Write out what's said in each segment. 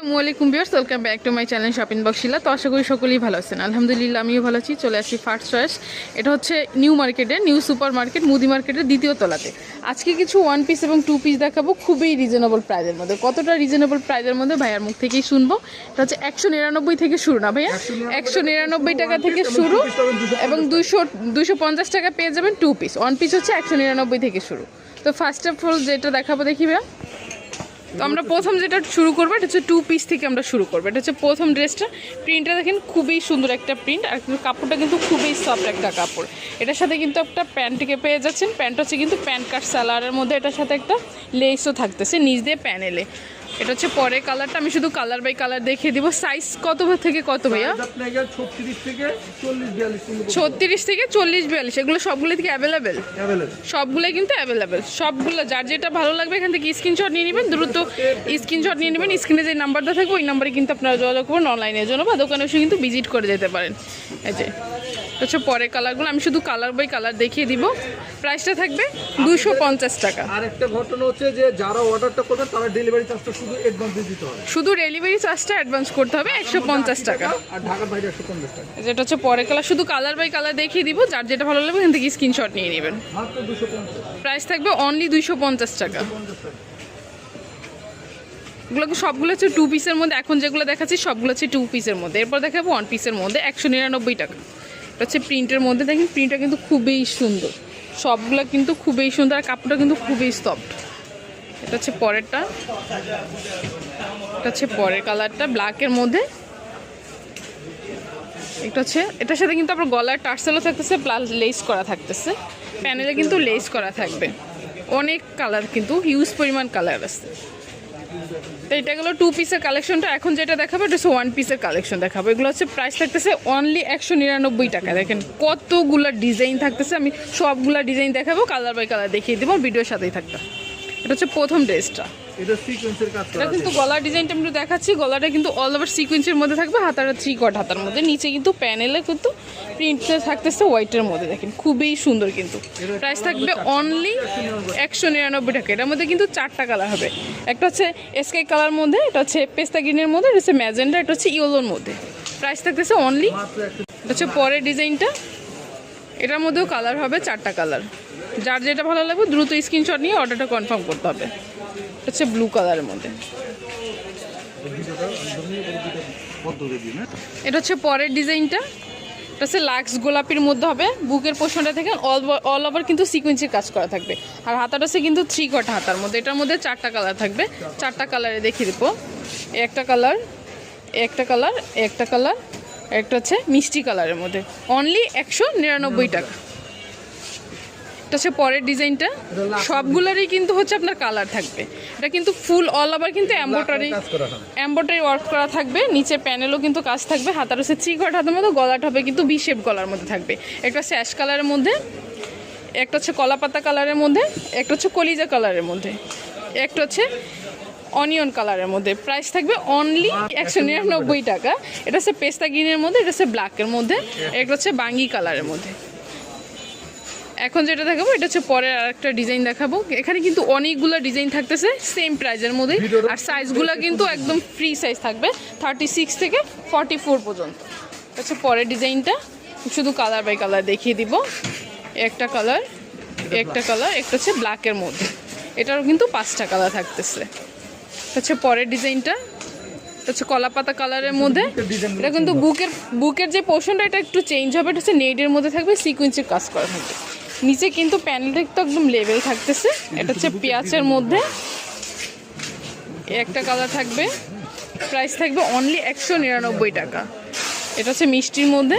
আসসালামু আলাইকুম বিয়ার্স welcome back to my channel shopping বক্সিলা তো আশা করি সকলেই ভালো আছেন। আলহামদুলিল্লাহ আমিও ভালো আছি। চলে আসি ফার্স্ট চয়েস এটা হচ্ছে নিউ মার্কেটে নিউ সুপার মার্কেট মুদি মার্কেটের দ্বিতীয় তলাতে। আজকে কিছু ওয়ান পিস এবং টু পিস দেখাবো খুবই রিজনেবল প্রাইজের মধ্যে। কতটা রিজনেবল প্রাইজের মধ্যে ভাইয়ার মুখ থেকেই শুনব। এটা হচ্ছে একশো নিরানব্বই থেকে শুরু না ভাইয়া? একশো নিরানব্বই টাকা থেকে শুরু এবং দুশো দুশো পঞ্চাশ টাকা পেয়ে যাবেন টু পিস ওয়ান পিস হচ্ছে একশো নিরানব্বই থেকে শুরু। তো ফার্স্ট অফ অল যেটা দেখাবো দেখি ভাইয়া। তো আমরা প্রথম যেটা শুরু করব, এটা হচ্ছে টু পিস থেকে আমরা শুরু করব। এটা হচ্ছে প্রথম ড্রেসটা। প্রিন্টটা দেখেন, খুবই সুন্দর একটা প্রিন্ট আর কিন্তু কাপড়টা কিন্তু খুবই সফট একটা কাপড়। এটার সাথে কিন্তু একটা প্যান্টকে পেয়ে যাচ্ছেন। প্যান্ট হচ্ছে কিন্তু প্যান্ট কাট স্যালারের মধ্যে এটার সাথে একটা লেসও থাকতেছে নিজ দিয়ে প্যানেলে এটা হচ্ছে পরে কালারটা আমি শুধু কালার বাই কালার দেখিয়ে দিব। সাইজ কত থেকে কত ভাইয়া? ছত্রিশ থেকে চল্লিশ বিয়াল্লিশ এগুলো সবগুলো থেকে অ্যাভেলেবেল সবগুলোই কিন্তু অ্যাভেলেবেল সবগুলো যার যেটা ভালো লাগবে এখান থেকে স্ক্রিনশট নিয়ে নেবেন। দ্রুত স্ক্রিনশট নিয়ে নেবেন। স্ক্রিনে যে নাম্বারটা থাকবে ওই নাম্বারে কিন্তু আপনারা যোগাযোগ করবেন অনলাইনের জন্য বা দোকানে এসে কিন্তু ভিজিট করে যেতে পারেন। এই যে হচ্ছে পরে কালারগুলো। আমি শুধু কালার বাই কালার দেখিয়ে দিব। প্রাইসটা থাকবে দুশো পঞ্চাশ টাকা। আর একটা ঘটনা হচ্ছে যে যারা অর্ডারটা করবেন তারা ডেলিভারি চার্জটা শুধু অ্যাডভান্স দিতে হবে। শুধু ডেলিভারি চার্জটা অ্যাডভান্স করতে হবে একশো পঞ্চাশ টাকা। আর ঢাকার বাইরে একশো পঞ্চাশ টাকা যেটা হচ্ছে পরে কালার শুধু কালার বাই কালার দেখিয়ে দিব যার যেটা ভালো লাগবে এখান থেকে স্ক্রিনশট নিয়ে নেবেন। প্রাইস থাকবে অনলি দুইশো পঞ্চাশ টাকা। পঞ্চাশ টাকা। এগুলো সবগুলো হচ্ছে টু পিসের মধ্যে এখন যেগুলো দেখাচ্ছি সবগুলো হচ্ছে টু পিসের মধ্যে। এরপর দেখাবো ওয়ান পিসের মধ্যে একশো নিরানব্বই টাকা। এটা হচ্ছে প্রিন্টের মধ্যে দেখেন প্রিন্টটা কিন্তু খুবই সুন্দর। সবগুলো কিন্তু খুবই সুন্দর আর কাপড়টা কিন্তু খুবই সফট এটা হচ্ছে পরেরটা। এটা হচ্ছে পরের কালারটা ব্ল্যাকের মধ্যে। এটা হচ্ছে এটার সাথে কিন্তু আপনার গলার টার্সেলও থাকতেছে প্লাস লেস করা থাকতেছে। প্যানেলে কিন্তু লেস করা থাকবে। অনেক কালার কিন্তু হিউজ পরিমাণ কালার আছে। তো এটা গেলো টু পিসের কালেকশনটা এখন যেটা দেখাবো, এটা হচ্ছে ওয়ান পিসের কালেকশন দেখাবো। এগুলো হচ্ছে প্রাইস থাকতেছে অনলি একশো নিরানব্বই টাকা। দেখেন কতগুলো ডিজাইন থাকতেছে। আমি সবগুলা ডিজাইন দেখাবো কালার বাই কালার দেখিয়ে দেবো ভিডিওর সাথেই থাকবে। এটা হচ্ছে প্রথম ড্রেসটা। এটা সিকোয়েন্সের কাজ করা কিন্তু গলার ডিজাইনটা দেখাচ্ছি। গলাটা কিন্তু অল ওভার সিকোয়েন্সের মধ্যে থাকবে হাতাটা থ্রি কট হাতার মধ্যে। নিচে কিন্তু প্যানেলে কিন্তু থাকতেছে হোয়াইটের মধ্যে দেখেন। খুবই সুন্দর কিন্তু। প্রাইস থাকবে অনলি একশো নিরানব্বই টাকা। এটার মধ্যে কিন্তু চারটা কালার হবে। একটা হচ্ছে স্কাই কালার মধ্যে এটা হচ্ছে পেস্তা গ্রিনের মধ্যে এটা হচ্ছে ম্যাজেন্ডা এটা হচ্ছে ইয়েলোর মধ্যে। প্রাইস থাকতেছে অনলি এটা হচ্ছে পরের ডিজাইনটা এটার মধ্যেও কালার হবে চারটা কালার যার যেটা ভালো লাগবে, দ্রুত স্ক্রিনশট নিয়ে অর্ডারটা কনফার্ম করতে হবে। হচ্ছে ব্লু কালারের মধ্যে। এটা হচ্ছে পরের ডিজাইনটা। এটা হচ্ছে লাক্স গোলাপির মধ্যে হবে। বুকের পোর্শনটা থেকে অল অল ওভার কিন্তু সিকুয়েন্সের কাজ করা থাকবে। আর হাতাটা হচ্ছে কিন্তু থ্রি কট হাতার মধ্যে। এটার মধ্যে চারটা কালার থাকবে। চারটা কালারে দেখিয়ে দেবো। একটা কালার একটা কালার একটা কালার একটা হচ্ছে মিষ্টি কালারের মধ্যে। অনলি একশো নিরানব্বই টাকা। এটা হচ্ছে পরের ডিজাইনটা। সবগুলোরই কিন্তু হচ্ছে আপনার কালার থাকবে। এটা কিন্তু ফুল অল ওভার কিন্তু হয়। এম্ব্রয়ডারি ওয়ার্ক করা থাকবে। নিচে প্যানেলও কিন্তু কাজ থাকবে। হাতার হচ্ছে থ্রি কট হাতের মধ্যে গলাটা হবে কিন্তু বি শেপ গলার মধ্যে থাকবে। একটা হচ্ছে অ্যাশ কালারের মধ্যে একটা হচ্ছে কলাপাতা কালারের মধ্যে একটা হচ্ছে কলিজা কালারের মধ্যে। একটা হচ্ছে অনিয়ন কালারের মধ্যে। প্রাইস থাকবে অনলি একশো নিরানব্বই টাকা। এটা হচ্ছে পেস্তা গ্রিনের মধ্যে এটা হচ্ছে ব্ল্যাকের মধ্যে। একটা হচ্ছে বাঙ্গি কালারের মধ্যে। এখন যেটা দেখাবো এটা হচ্ছে পরের আরেকটা ডিজাইন দেখাবো। এখানে কিন্তু অনেকগুলো ডিজাইন থাকতেছে সেম প্রাইজের মধ্যে। আর সাইজগুলো কিন্তু একদম ফ্রি সাইজ থাকবে থার্টি সিক্স থেকে ফর্টি ফোর পর্যন্ত। এটা হচ্ছে পরের ডিজাইনটা শুধু কালার বাই কালার দেখিয়ে দিব। একটা কালার একটা কালার একটা হচ্ছে ব্ল্যাকের মধ্যে। এটারও কিন্তু পাঁচটা কালার থাকতেছে। এটা হচ্ছে পরের ডিজাইনটা, হচ্ছে কলাপাতা কালারের মধ্যে। এটা কিন্তু বুকের বুকের যে পোর্শনটা এটা একটু চেঞ্জ হবে। এটা হচ্ছে নেডের মধ্যে থাকবে সিকুয়েন্সের কাজ করা থাকবে। নিচে কিন্তু প্যানেলটা একটু একদম লেভেল থাকতেছে। এটা হচ্ছে পেঁয়াজের মধ্যে। একটা কালার থাকবে। প্রাইস থাকবে অনলি একশো নিরানব্বই টাকা। এটা হচ্ছে মিষ্টির মধ্যে।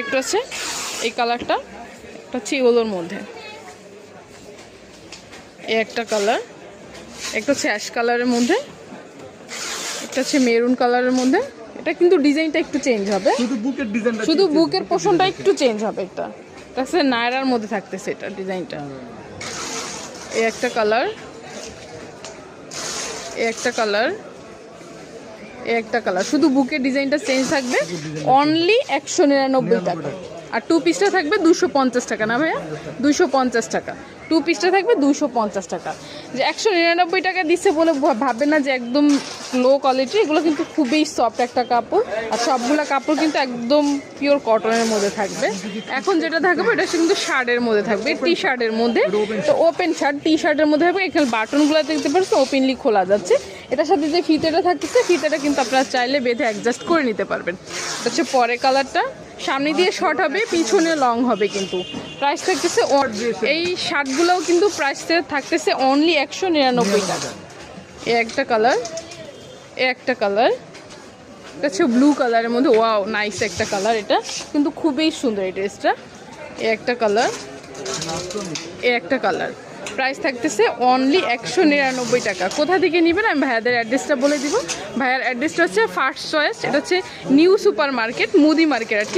একটা হচ্ছে এই কালারটা একটা হচ্ছে ইয়েলোর মধ্যে। একটা কালার একটা হচ্ছে অ্যাশ কালারের মধ্যে একটা হচ্ছে মেরুন কালারের মধ্যে। এটা কিন্তু ডিজাইনটা একটু চেঞ্জ হবে। শুধু বুকের ডিজাইনটা শুধু বুকের পোষণটা একটু চেঞ্জ হবে এটা। হচ্ছে নায়রার মধ্যে থাকতেছে এটা ডিজাইনটা। এই একটা কালার এই একটা কালার এই একটা কালার শুধু বুকের ডিজাইনটা চেঞ্জ থাকবে। অনলি একশো নিরানব্বই টাকা। আর টু পিসটা থাকবে দুশো পঞ্চাশ টাকা। না ভাইয়া? দুশো পঞ্চাশ টাকা। টু পিসটা থাকবে দুশো পঞ্চাশ টাকা। যে একশো নিরানব্বই টাকা দিচ্ছে বলে ভা- ভাববেন না যে একদম লো কোয়ালিটি এগুলো কিন্তু খুবই সফট একটা কাপড়। আর সবগুলো কাপড় কিন্তু একদম পিওর কটনের মধ্যে থাকবে। এখন যেটা থাকবে, এটা কিন্তু শার্টের মধ্যে থাকবে টি শার্টের মধ্যে। তো ওপেন শার্ট টি শার্টের মধ্যে থাকবে। এখানে বাটনগুলো দেখতে পাচ্ছেন ওপেনলি খোলা যাচ্ছে। এটার সাথে যে ফিতেটা থাকতেছে, ফিতেটা কিন্তু আপনারা চাইলে বেঁধে অ্যাডজাস্ট করে নিতে পারবেন। হচ্ছে পরে কালারটা সামনে দিয়ে শর্ট হবে, পিছনে লং হবে কিন্তু। প্রাইস থাকতেছে এই শার্টগুলোও কিন্তু প্রাইস থাকতেছে অনলি একশো নিরানব্বই টাকা। এ একটা কালার এ একটা কালার হচ্ছে ব্লু কালারের মধ্যে ওয়াও নাইস একটা কালার এটা। কিন্তু খুবই সুন্দর এই ড্রেসটা। এ একটা কালার এ একটা কালার প্রাইস থাকতেছে অনলি একশো নিরানব্বই টাকা। কোথা থেকে নেবেন? আমি ভাইয়াদের অ্যাড্রেসটা বলে দিব। ভাইয়ার অ্যাড্রেসটা হচ্ছে ফার্স্ট চয়েস এটা হচ্ছে নিউ সুপার মার্কেট মুদি মার্কেট আর কি।